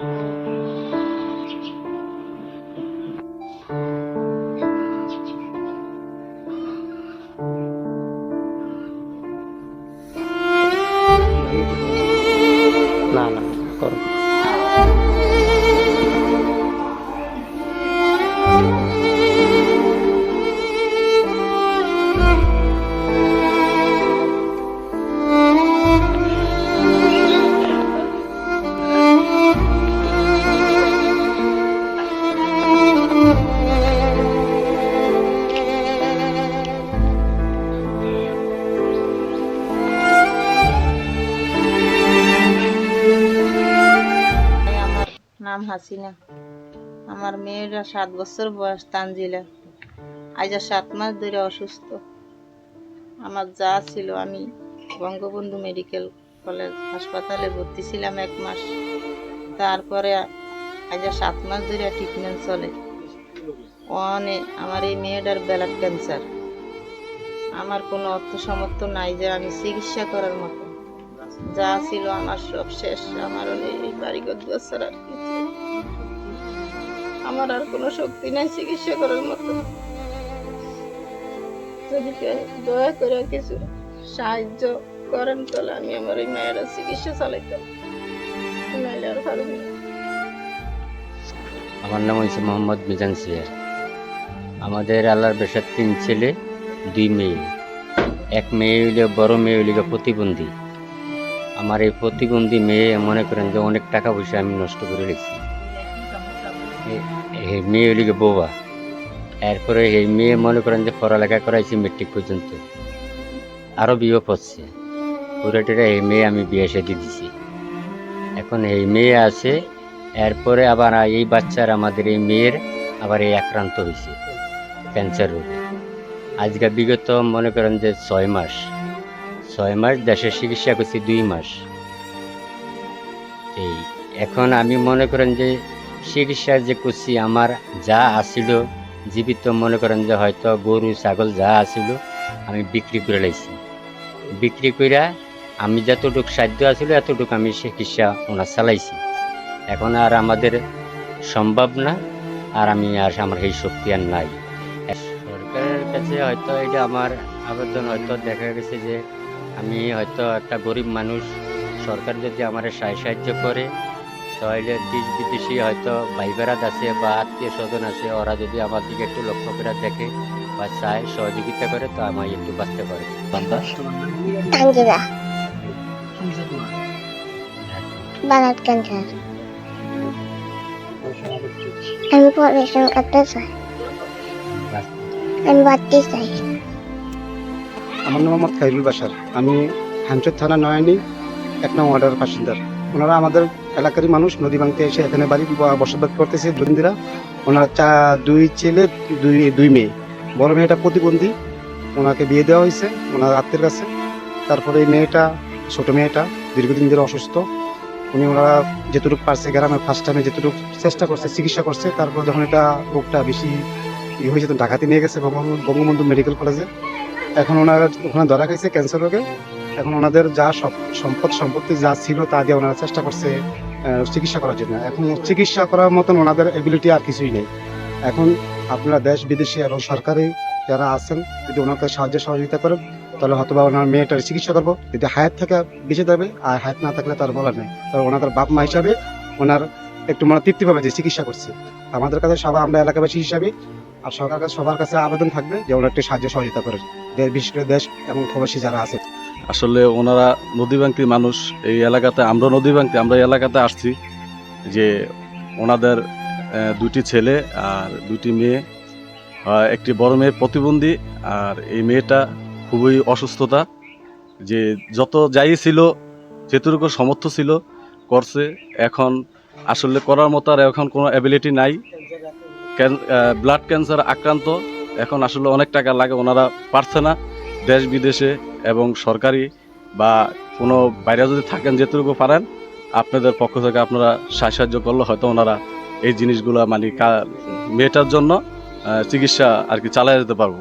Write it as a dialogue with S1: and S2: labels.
S1: না
S2: হাসিনা। আমার মেয়েরা সাত বছর বয়স তানজিলা আজ সাত মাস ধরে অসুস্থ। আমার যা ছিল আমি বঙ্গবন্ধু মেডিকেল কলেজ হাসপাতালে ভর্তি ছিলাম এক মাস। তারপরে আজ সাত মাস ধরে ট্রিটমেন্ট চলে। অনেক আমার এই মেয়েটার ব্লাড ক্যান্সার আমার কোনো অর্থ সামর্থ্য নাই যে আমি চিকিৎসা করার মতো। যা ছিল আমার সব শেষ। আমার এই দুয়ার ছাড়া আর কিছু আমার আর কোনো শক্তি নাই চিকিৎসা করার মতো। যদি দয়া করে কিছু সাহায্য করেন, তাহলে আমি আমার এই মায়েরা চিকিৎসা চালাইতাম
S1: আমার নাম হয়েছে মোহাম্মদ মিজান সিয়ার। আমাদের আল্লাহর বেশার তিন ছেলে, দুই মেয়ে। এক মেয়ে হইলে, বড় মেয়ে হইলে প্রতিবন্ধী। আমার এই প্রতিবন্ধী মেয়ে মনে করেন যে অনেক টাকা পয়সা আমি নষ্ট করে রেখেছি। এই মেয়ে হইলে গিয়ে বোবা এরপরে এই মেয়ে মনে করেন যে পড়ালেখা করাইছি মেট্রিক পর্যন্ত। আরও বিয়ে পড়ছে। পুরোটা এই মেয়ে আমি বিয়ে সাথে দিছি। এখন এই মেয়ে আছে, এরপরে আবার এই বাচ্চার আমাদের এই মেয়ের আবার এই আক্রান্ত হয়েছে ক্যান্সার রোগে। আজকে বিগত মনে করেন যে ছয় মাস। ছয় মাস দেশে চিকিৎসা করছি দুই মাস। এই, এখন আমি মনে করেন যে চিকিৎসা যে করছি আমার যা আসিল, জীবিত মনে করেন যে হয়তো গরু, ছাগল যা আসিল, আমি বিক্রি করে লাইছি। বিক্রি কইরা আমি যতটুকু সাধ্য আছিল এতটুকু আমি চিকিৎসা ওনার চালাইছি। এখন আর আমাদের সম্ভব না, আর আমি আর আমার এই শক্তি আর নাই। সরকারের কাছে হয়তো এটা আমার আবেদন, হয়তো দেখা গেছে যে আমি হয়তো একটা গরিব মানুষ, সরকার যদি আমার সাহায্য করে তাহলে দেশ বিদেশি হয়তো ভাই বেড়াত আছে বা আত্মীয় স্বজন আছে ওরা যদি আমার দিকে একটু লক্ষ্য করে দেখে বা চায় সহযোগিতা করে তো আমায় একটু বাঁচতে পারে।
S3: তানজিলা বালাত ক্যান্সার আমি পড়াশোনা করতে চাই। আমি বাড়তে চাই।
S4: আমার নাম মোহাম্মদ খাইরুল বাসার আমি হ্যামচর থানা নয়নি এক নং ওয়ার্ডের বাসিন্দার। ওনারা আমাদের এলাকারই মানুষ, নদী ভাঙতে এসে এখানে বাড়ি বসবাস করতেছে দুর্নীতিরা ওনারা চা দুই ছেলে, দুই দুই মেয়ে। বড় মেয়েটা প্রতিবন্ধী। ওনাকে বিয়ে দেওয়া হয়েছে, ওনার আত্মীয়ের কাছে। তারপরে এই মেয়েটা, ছোট মেয়েটা, দীর্ঘদিন ধরে অসুস্থ। উনি ওনারা যেটুকু পারছে গ্রামে ফার্স্ট টাইমে যেটুকু চেষ্টা করছে, চিকিৎসা করছে, তারপর যখন এটা রোগটা বেশি ইয়ে হয়েছে, তো ঢাকাতে নিয়ে গেছে বঙ্গবন্ধু মেডিকেল কলেজে। এখন ওনারা, ওখানে ধরা গেছে ক্যান্সার রোগে। এখন ওনাদের যা সম্পদ সম্পত্তি যা ছিল তা দিয়ে ওনারা চেষ্টা করছে চিকিৎসা করার জন্য। এখন চিকিৎসা করার মতন ওনাদের এবিলিটি আর কিছুই নেই। এখন আপনারা দেশ, বিদেশে এবং সরকারি যারা আছেন, যদি ওনাকে সাহায্য সহযোগিতা করেন, তাহলে হয়তো বা ওনার মেয়েটার চিকিৎসা করব। যদি হায়াত থাকে বেঁচে যাবে, আর হায়াত না থাকলে তার বলার নেই। তবে ওনাদের বাপ মা হিসাবে ওনার একটু মানে তৃপ্তি পাবে যে চিকিৎসা করছে। আমাদের কাছে সবাই, আমরা এলাকাবাসী হিসাবে, আর সরকার সবার কাছে আবেদন থাকবে যে ওনার একটু সাহায্য সহযোগিতা করেন। দেশ, বিশেষ করে দেশ এবং প্রবাসী যারা আছে
S5: আসলে ওনারা নদীবাঙ্কি মানুষ। এই এলাকাতে, আমরা নদীবাঙ্কি, আমরা এই এলাকাতে আসছি যে ওনাদের দুটি ছেলে আর দুটি মেয়ে। একটি বড় মেয়ে প্রতিবন্ধী আর এই মেয়েটা খুবই অসুস্থতা। যে যত যাই ছিল, যেটুকু সমর্থ ছিল, করছে। এখন আসলে করার মতো আর এখন কোনো অ্যাবিলিটি নাই। ব্লাড ক্যান্সার আক্রান্ত। এখন আসলে অনেক টাকা লাগে, ওনারা পারছে না দেশ বিদেশে এবং সরকারি বা কোনো বাইরে যদি থাকেন, যেটুকু পারেন, আপনাদের পক্ষ থেকে আপনারা সাহায্য করলে হয়তো ওনারা এই জিনিসগুলো মানে মেয়েটার জন্য চিকিৎসা আর কি চালিয়ে যেতে পারব।